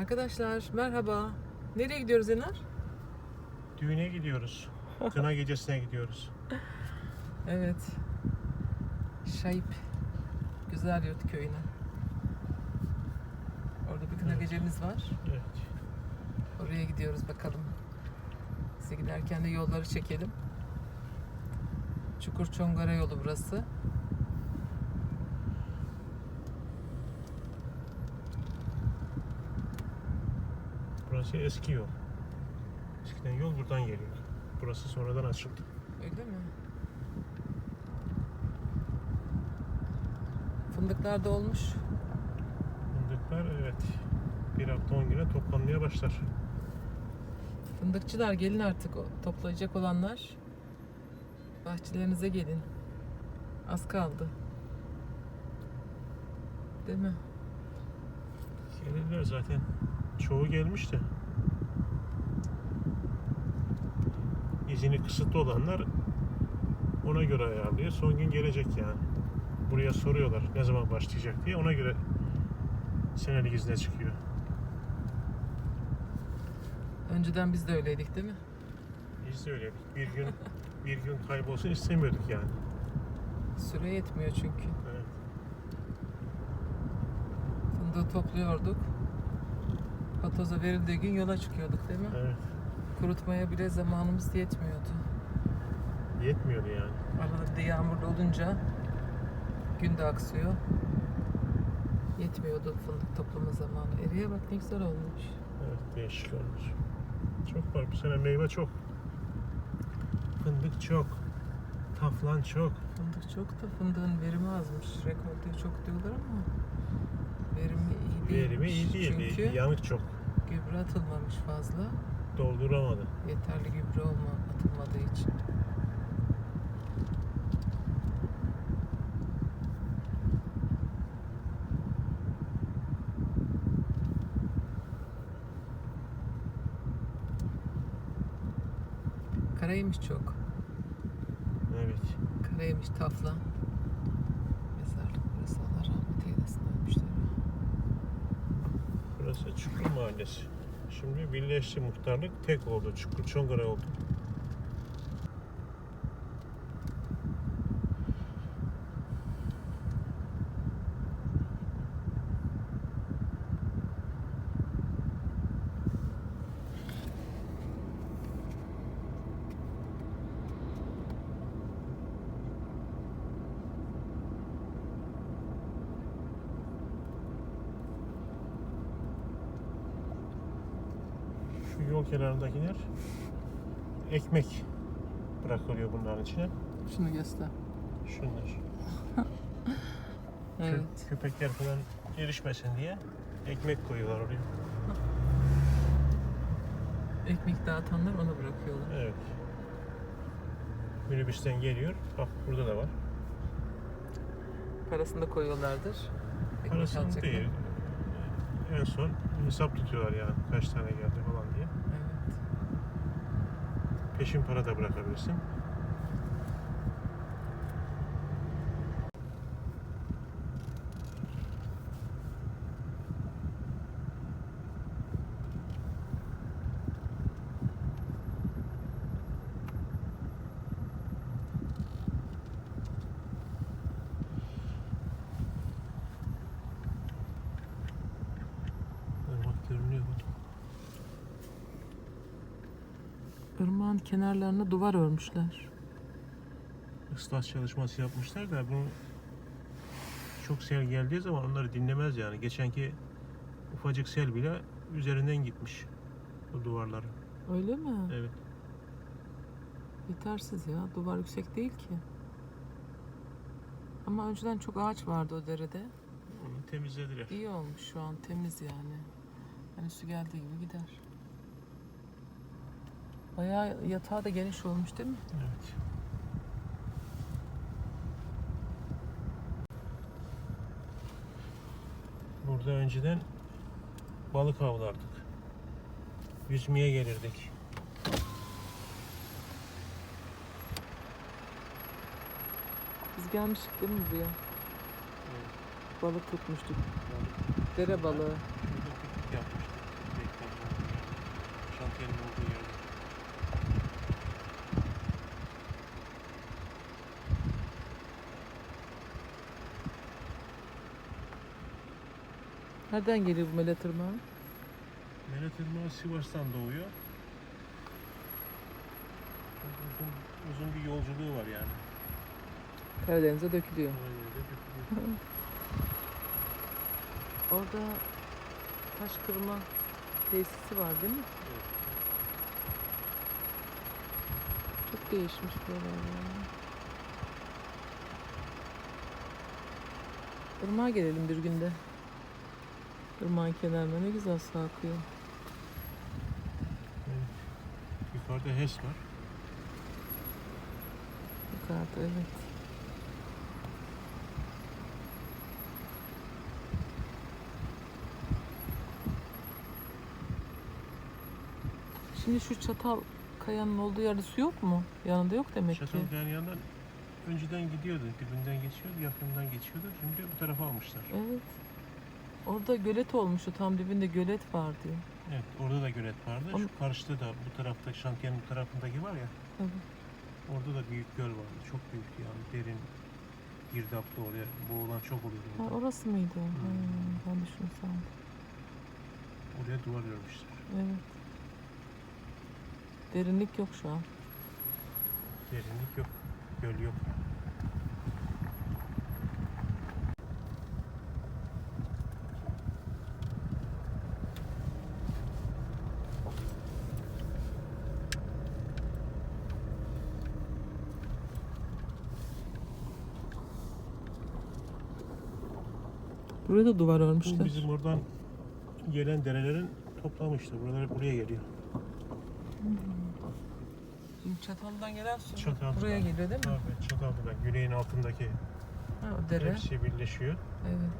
Arkadaşlar merhaba. Nereye gidiyoruz Enar? Düğüne gidiyoruz. Kına gecesine gidiyoruz. Evet. Şayip. Güzel Yurt köyüne. Orada bir kına Evet. gecemiz var. Evet. Oraya gidiyoruz bakalım. Size giderken de yolları çekelim. Çukur Çongara yolu burası. Burası eski yol. Eskiden yol buradan geliyor. Burası sonradan açıldı. Öyle mi? Fındıklar da olmuş. Fındıklar evet. Bir hafta on güne toplanmaya başlar. Fındıkçılar gelin artık o- toplayacak olanlar. Bahçelerinize gelin. Az kaldı. Değil mi? Gelirler zaten. Çoğu gelmiş de. İzini kısıtlı olanlar ona göre ayarlıyor. Son gün gelecek yani. Buraya soruyorlar ne zaman başlayacak diye. Ona göre senelik izne çıkıyor. Önceden biz de öyleydik değil mi? Biz de öyleydik. Bir gün bir gün kaybolsun istemiyorduk yani. Süre yetmiyor çünkü. Evet. Fındığı topluyorduk. Patoza verildiği gün yola çıkıyorduk değil mi? Evet. Kurutmaya bile zamanımız yetmiyordu. Yetmiyordu yani. Arada bir de yağmurlu olunca gün de aksıyor. Yetmiyordu fındık toplama zamanı. Eriye bak ne güzel olmuş. Evet değişik olmuş. Çok var bu sene meyve çok. Fındık çok. Taflan çok. Fındık çok da fındığın verimi azmış. Rekor diye çok diyorlar ama verimi iyi değil. Verimi iyi değil. Çünkü Yanık çok. gübre atılmamış fazla. Dolduramadı. Yeterli gübre olma atılmadığı için. Karaymış çok. Evet. Karaymış tafla. Burası Çukur Mahallesi. Şimdi birleşti muhtarlık. Tek oldu. Çukur Çongara oldu. Şu yol kenarındakiler ekmek bırakılıyor bunların içine. Şunu göster. Şunlar. Evet. Kö- köpekler falan erişmesin diye ekmek koyuyorlar oraya. Ekmek dağıtanlar ona bırakıyorlar. Evet. Minibüsten geliyor. Bak burada da var. Parasını da koyuyorlardır. Ekmek Parasını alacaklar. değil. Son hesap tutuyorlar yani kaç tane geldi falan diye. Evet. Peşin para da bırakabilirsin. Irmağın kenarlarına duvar örmüşler. ıslah çalışması yapmışlar da bunu çok sel geldiği zaman onları dinlemez yani. Geçenki ufacık sel bile üzerinden gitmiş bu duvarları. Öyle mi? Evet. Yetersiz ya. Duvar yüksek değil ki. Ama önceden çok ağaç vardı o derede. Onu temizlediler. İyi olmuş şu an. Temiz yani. Hani su geldiği gibi gider. Bayağı yatağı da geniş olmuş değil mi? Evet. Burada önceden balık avlardık. Yüzmeye gelirdik. Biz gelmiştik değil mi buraya? Balık tutmuştuk. Dere balığı. Yapmıştık. şantiyenin olduğu yerde. Nereden geliyor bu mele tırmağı? Meret Irmağı Sivas'tan doğuyor. Uzun, uzun bir yolculuğu var yani. Karadeniz'e dökülüyor. Aynen öyle dökülüyor. Orada taş kırma tesisi var değil mi? Evet. Çok değişmiş ya. Irmağa gelelim bir günde. Irmağın kenarına ne güzel su akıyor. Yukarıda HES var. Yukarıda evet. Şimdi şu çatal kayanın olduğu yerde su yok mu? Yanında yok demek ki. Çatalkaya'nın yanından önceden gidiyordu. Dibinden geçiyordu, yakından geçiyordu. Şimdi bu tarafa almışlar. Evet. Orada gölet olmuştu. Tam dibinde gölet vardı. Evet, orada da gölet vardı. Onu- Şu karşıda da bu tarafta, şantiyenin bu tarafındaki var ya, orada da büyük göl vardı. Çok büyüktü yani, derin, girdaplı oraya. Boğulan çok oluyordu Ha, orada. orası mıydı? Hmm. ben düşündüm sandım. Oraya duvar örmüşler. Evet. Derinlik yok şu an. Derinlik yok, göl yok. Buraya da duvar Bu örmüşler. bizim oradan gelen derelerin toplamı işte. Buralar buraya geliyor. Şimdi Çatal'dan gelen su Çatal'dan. buraya geliyor değil mi? Abi Çatallı'dan, güneyin altındaki Ha, o dere. hepsi birleşiyor. Evet.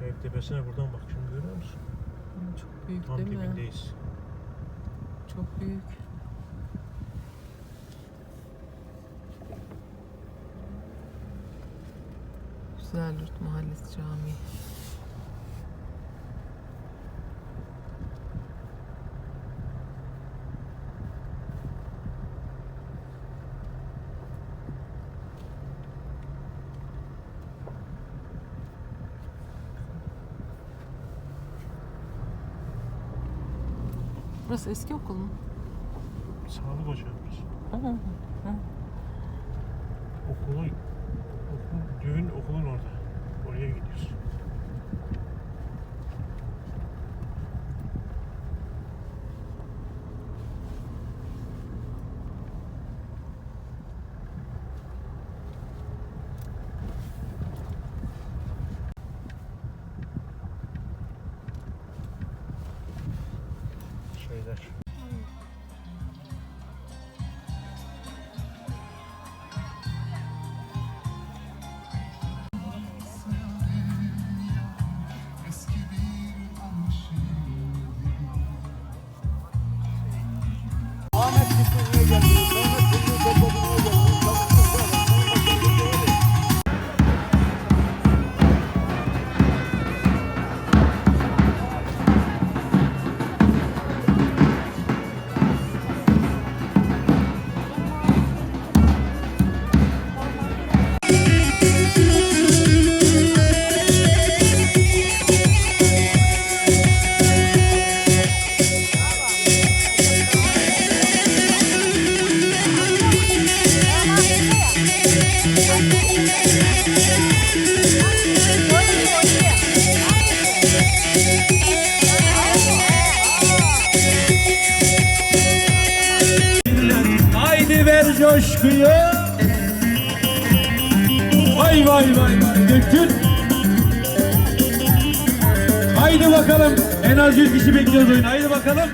Şahip Tepesi'ne buradan bak şimdi görüyor musun? Ama Çok büyük Tam değil mi? dibindeyiz. Çok büyük. Güzel Yurt Mahallesi Camii. Burası eski okul mu? Sağlık ocağımız. Aha. Okulu, okul, düğün okulun orada. Oraya gidiyoruz. теж. Vay vay vay döktün Haydi bakalım. En az 100 kişi bekliyoruz oyunu. Haydi bakalım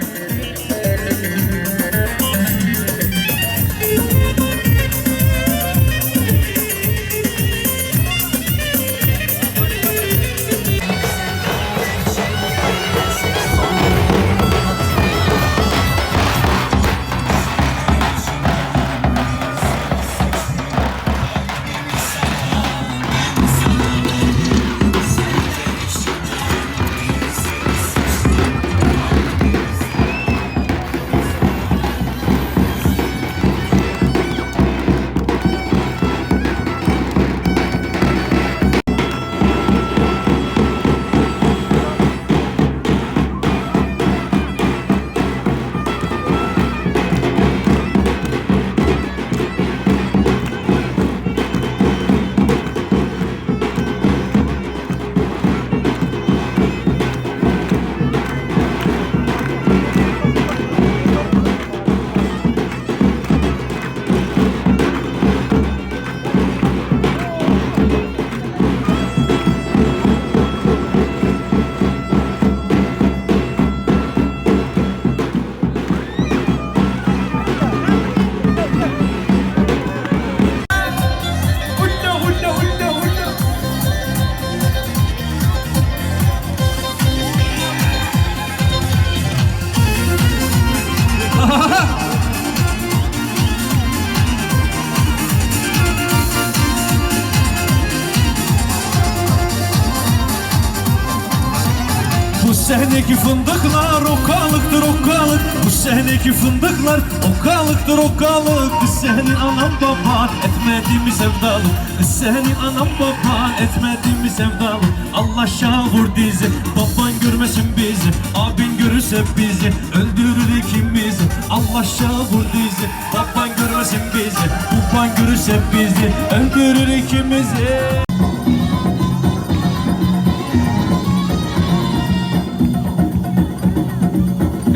seneki fındıklar okalıktır okalık. Bu seneki fındıklar okalıktır okalık. Kız senin anan baban etmedi mi sevdalık Kız senin anan baban etmedi mi sevdalık Allah şavur dizi baban görmesin bizi. Abin görürse bizi öldürür ikimizi. Allah şavur dizi baban görmesin bizi. Baban görürse bizi öldürür ikimizi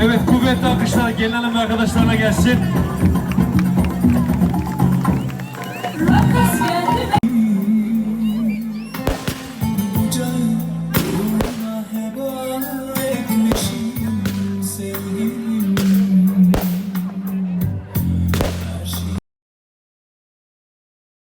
Evet kuvvetli alkışlar gelen arkadaşlarına gelsin.